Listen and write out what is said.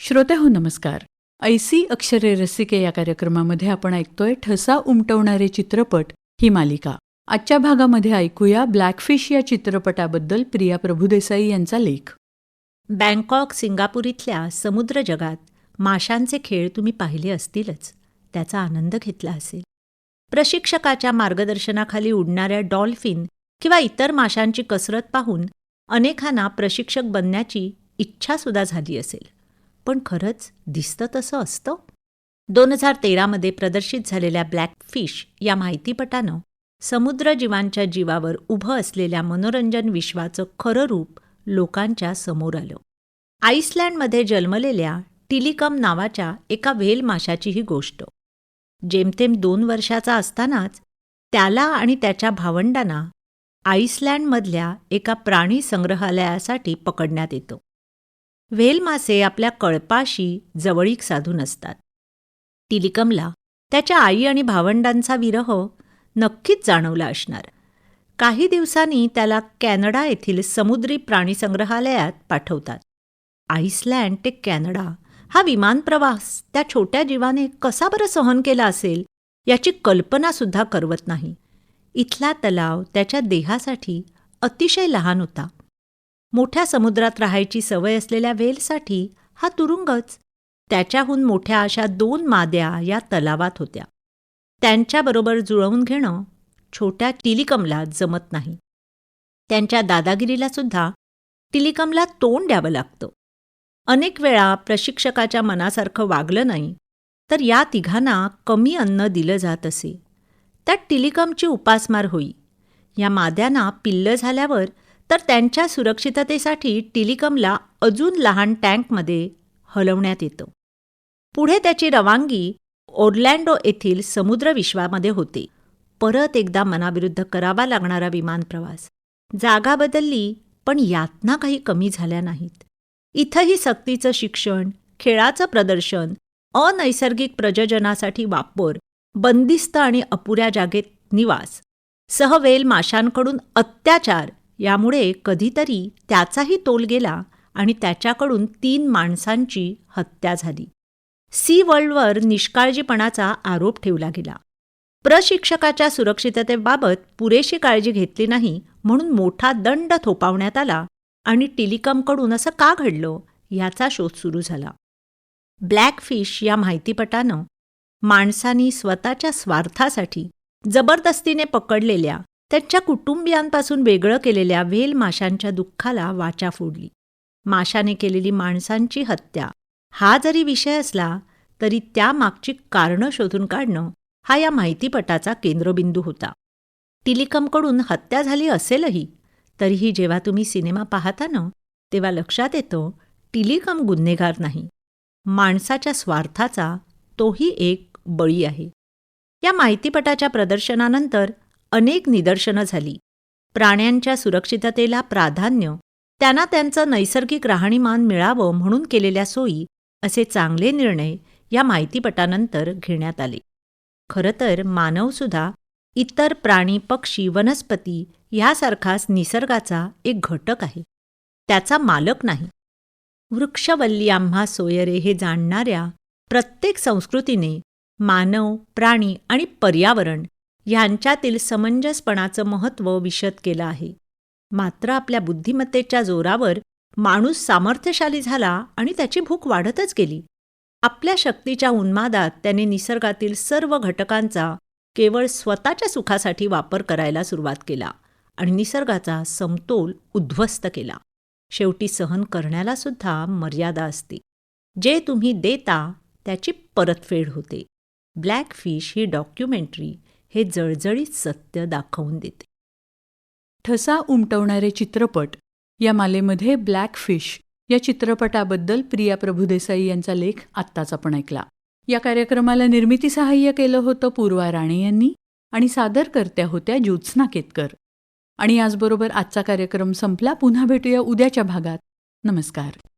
श्रोते हो नमस्कार. ऐसी अक्षरे रसिके या कार्यक्रमामध्ये आपण ऐकतोय ठसा उमटवणारे चित्रपट ही मालिका. आजच्या भागामध्ये ऐकूया ब्लॅकफिश या चित्रपटाबद्दल प्रिया प्रभुदेसाई यांचा लेख. बँकॉक सिंगापूर इथल्या समुद्र जगात माशांचे खेळ तुम्ही पाहिले असतीलच त्याचा आनंद घेतला असेल. प्रशिक्षकाच्या मार्गदर्शनाखाली उडणाऱ्या डॉल्फिन किंवा इतर माशांची कसरत पाहून अनेकांना प्रशिक्षक बनण्याची इच्छासुद्धा झाली असेल. पण खरंच दिसतं तसं असतं? दोन हजार तेरामध्ये प्रदर्शित झालेल्या ब्लॅकफिश या माहितीपटानं समुद्रजीवांच्या जीवावर उभं असलेल्या मनोरंजन विश्वाचं खरं रूप लोकांच्या समोर आलं. आईसलँडमध्ये जन्मलेल्या टिलिकम नावाच्या एका व्हेल माशाची ही गोष्ट. जेमतेम दोन वर्षाचा असतानाच त्याला आणि त्याच्या भावंडांना आईसलँडमधल्या एका प्राणी संग्रहालयासाठी पकडण्यात येतं. व्हेल मासे आपल्या कळपाशी जवळीक साधून असतात. टिलिकमला त्याच्या आई आणि भावंडांचा विरह नक्कीच जाणवला असणार. काही दिवसांनी त्याला कॅनडा येथील समुद्री प्राणीसंग्रहालयात पाठवतात. आईसलँड ते कॅनडा हा विमानप्रवास त्या छोट्या जीवाने कसा बरं सहन केला असेल याची कल्पनासुद्धा करवत नाही. इथला तलाव त्याच्या देहासाठी अतिशय लहान होता. मोठ्या समुद्रात राहायची सवय असलेल्या वेलसाठी हा तुरुंगच त्याच्याहून मोठ्या अशा दोन माद्या या तलावात होत्या. त्यांच्याबरोबर जुळवून घेणं छोट्या टिलिकमला जमत नाही. त्यांच्या दादागिरीला सुद्धा टिलिकमला तोंड द्यावं लागतं. अनेक वेळा प्रशिक्षकाच्या मनासारखं वागलं नाही तर या तिघांना कमी अन्न दिलं जात असे. त्यात टिलिकमची उपासमार होई. या माद्यांना पिल्लं झाल्यावर तर त्यांच्या सुरक्षिततेसाठी टिलिकमला अजून लहान टँकमध्ये हलवण्यात येतं. पुढे त्याची रवानगी ओर्लँडो येथील समुद्रविश्वामध्ये होते. परत एकदा मनाविरुद्ध करावा लागणारा विमान प्रवास. जागा बदलली पण यातना काही कमी झाल्या नाहीत. इथंही सक्तीचं शिक्षण खेळाचं प्रदर्शन अनैसर्गिक प्रजजनासाठी वापर बंदिस्त आणि अपुऱ्या जागेत निवास सहवेल माशांकडून अत्याचार यामुळे कधीतरी त्याचाही तोल गेला आणि त्याच्याकडून तीन माणसांची हत्या झाली. सी वर्ल्डवर निष्काळजीपणाचा आरोप ठेवला गेला. प्रशिक्षकाच्या सुरक्षिततेबाबत पुरेशी काळजी घेतली नाही म्हणून मोठा दंड थोपावण्यात आला आणि टिलिकमकडून असं का घडलं याचा शोध सुरू झाला. ब्लॅकफिश या माहितीपटानं माणसानी स्वतःच्या स्वार्थासाठी जबरदस्तीने पकडलेल्या त्यांच्या कुटुंबियांपासून वेगळं केलेल्या व्हेल माशांच्या दुःखाला वाचा फोडली. माशाने केलेली माणसांची हत्या. हा जरी विषय असला तरी त्यामागची कारणं शोधून काढणं हा या माहितीपटाचा केंद्रबिंदू होता. टिलिकमकडून हत्या झाली असेलही तरीही जेव्हा तुम्ही सिनेमा पाहता ना तेव्हा लक्षात येतं टिलिकम गुन्हेगार नाही. माणसाच्या स्वार्थाचा तोही एक बळी आहे. या माहितीपटाच्या प्रदर्शनानंतर अनेक निदर्शनं झाली. प्राण्यांच्या सुरक्षिततेला प्राधान्य त्यांना त्यांचं नैसर्गिक राहणीमान मिळावं म्हणून केलेल्या सोयी असे चांगले निर्णय या माहितीपटानंतर घेण्यात आले. खरं तर मानवसुद्धा इतर प्राणी पक्षी वनस्पती ह्यासारखाच निसर्गाचा एक घटक आहे. त्याचा मालक नाही. वृक्षवल्ली आम्हा सोयरे हे जाणणाऱ्या प्रत्येक संस्कृतीने मानव प्राणी आणि पर्यावरण ह्यांच्यातील समंजसपणाचं महत्त्व विशद केलं आहे. मात्र आपल्या बुद्धिमत्तेच्या जोरावर माणूस सामर्थ्यशाली झाला आणि त्याची भूक वाढतच गेली. आपल्या शक्तीच्या उन्मादात त्याने निसर्गातील सर्व घटकांचा केवळ स्वतःच्या सुखासाठी वापर करायला सुरुवात केला आणि निसर्गाचा समतोल उद्ध्वस्त केला. शेवटी सहन करण्याला सुद्धा मर्यादा असते. जे तुम्ही देता त्याची परतफेड होते. ब्लॅकफिश ही डॉक्युमेंटरी हे जळजळीत सत्य दाखवून देते. ठसा उमटवणारे चित्रपट या मालेमध्ये ब्लॅक फिश या चित्रपटाबद्दल प्रिया प्रभुदेसाई यांचा लेख आत्ताच आपण ऐकला. या कार्यक्रमाला निर्मिती सहाय्य केलं होतं पूर्वा राणे यांनी आणि सादरकर्त्या होत्या ज्योत्स्ना केतकर. आणि याचबरोबर आजचा कार्यक्रम संपला. पुन्हा भेटूया उद्याच्या भागात. नमस्कार.